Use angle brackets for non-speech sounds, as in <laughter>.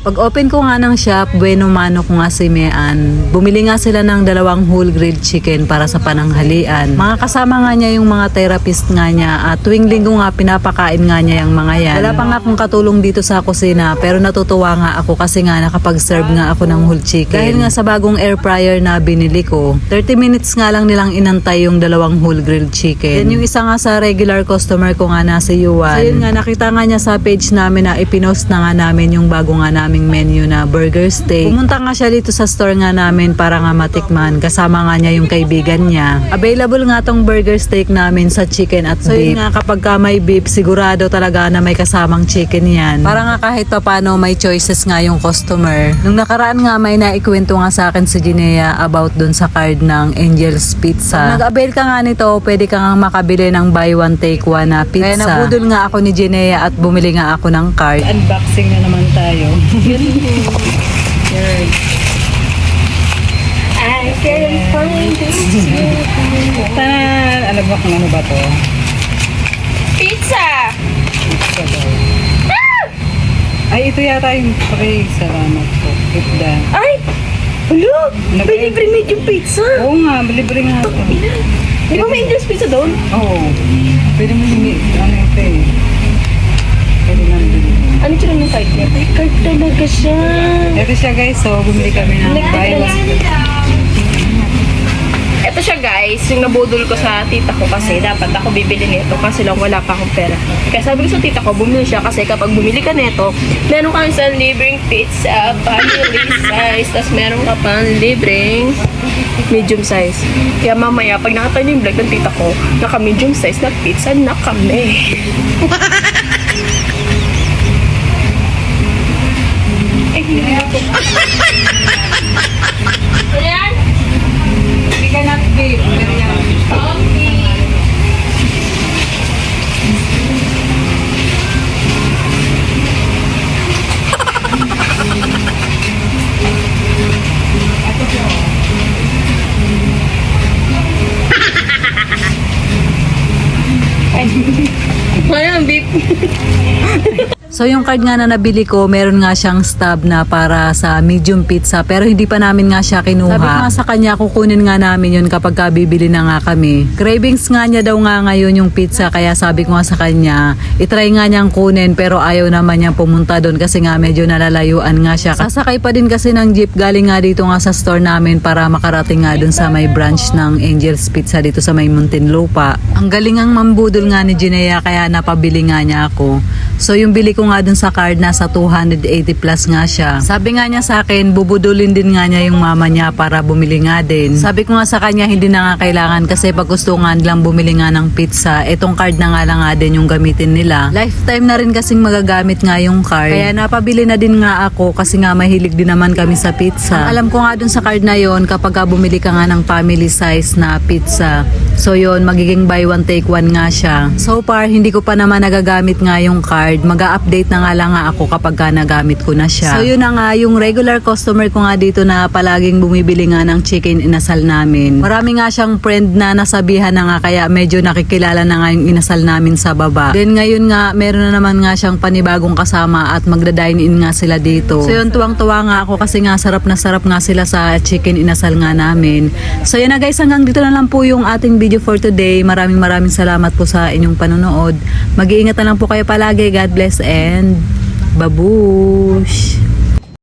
Pag open ko nga ng shop, bueno mano ko nga si Mean. Bumili nga sila ng dalawang whole grilled chicken para sa pananghalian. Mga kasama nga niya yung mga therapist nga niya at tuwing linggo nga pinapakain nga niya yung mga yan. Wala pa nga akong katulong dito sa kusina pero natutuwa nga ako kasi nga nakapag-serve nga ako ng whole chicken. Dahil nga sa bagong air fryer na binili ko, 30 minutes nga lang nilang inantay yung dalawang whole grilled chicken. Yan yung isa nga sa regular customer ko nga na si Yuan. So yun nga nakita nga niya sa page namin na ipinost na nga namin yung bago nga naming menu na burger steak. Pumunta nga siya dito sa store nga namin para nga matikman. Kasama nga niya yung kaibigan niya. Available nga tong burger steak namin sa chicken at so beef. yun nga kapag ka may beef, sigurado talaga na may kasamang chicken yan. Para nga kahit pa paano may choices nga yung customer. Nung nakaraan nga may naikwento nga sa akin si Ginea about dun sa card ng Angel's Pizza. Pag nag-avail ka nga nito, pwede ka nga makabili ng buy one take one na pizza. Kaya nabudol nga ako ni Ginea at bumili nga ako ng card. Unboxing na naman tayo. <laughs> Yan. I can find this Tanan! Alam mo kung ano ba to? pizza! Ay, ito yata yung pre. Salamat po. Ipda. Ay! Hello! May libre medium pizza! Oo nga, libre nga ito. Di ba may English pizza doon? Oo. Pwede mo yung ano ito eh. Pwede bilhin. Ano siya ng card niya? Ay, card talaga siya! Ito siya guys, so bumili kami ng one. Ito siya guys, yung nabudol ko sa tita ko kasi dapat ako bibili nito kasi lang wala pa akong pera. Kaya sabi ko sa tita ko, bumili siya kasi kapag bumili ka nito, meron kang isang libreng pizza, family size, tapos meron ka pang libreng medium size. Kaya mamaya, pag nakita niyo yung vlog ng tita ko, naka medium size na pizza na kami. <laughs> Ayan! Hindi ka not beef. Pero yan. Ayan, beef. So yung card nga na nabili ko, meron nga siyang stub na para sa medium pizza pero hindi pa namin nga siya kinuha. Sabi ko nga sa kanya, kukunin nga namin yun kapag ka bibili na nga kami. Cravings nga niya daw nga ngayon yung pizza kaya sabi ko nga sa kanya, itry nga niyang kunin pero ayaw naman niyang pumunta doon kasi nga medyo nalalayuan nga siya. Sasakay pa din kasi ng jeep galing nga dito nga sa store namin para makarating nga doon sa may branch ng Angel's Pizza dito sa may Muntinlupa. Ang galing ang mambudol nga ni Ginea kaya napabili nga niya ako. So yung bili ko nga dun sa card nasa 280 plus nga siya. Sabi nga niya sa akin, bubudulin din nga niya yung mama niya para bumili nga din. Sabi ko nga sa kanya, hindi na nga kailangan kasi pag gusto nga nilang bumili nga ng pizza, etong card na nga lang nga din yung gamitin nila. Lifetime na rin kasing magagamit nga yung card. Kaya napabili na din nga ako kasi nga mahilig din naman kami sa pizza. Ang alam ko nga dun sa card na yon kapag ka bumili ka nga ng family size na pizza, so yon magiging buy one take one nga siya. So far, hindi ko pa naman nagagamit nga yung card. Mag-update na nga lang nga ako kapag ka nagamit ko na siya. So yun na nga, yung regular customer ko nga dito na palaging bumibili nga ng chicken inasal namin. Marami nga siyang friend na nasabihan na nga kaya medyo nakikilala na nga yung inasal namin sa baba. Then ngayon nga, meron na naman nga siyang panibagong kasama at magda-dine in nga sila dito. So yun, tuwang-tuwa nga ako kasi nga sarap na sarap nga sila sa chicken inasal nga namin. So yun na guys, hanggang dito na lang po yung ating video for today. Maraming maraming salamat po sa inyong panonood. Mag-iingat na lang po kayo palagi. God bless and babush!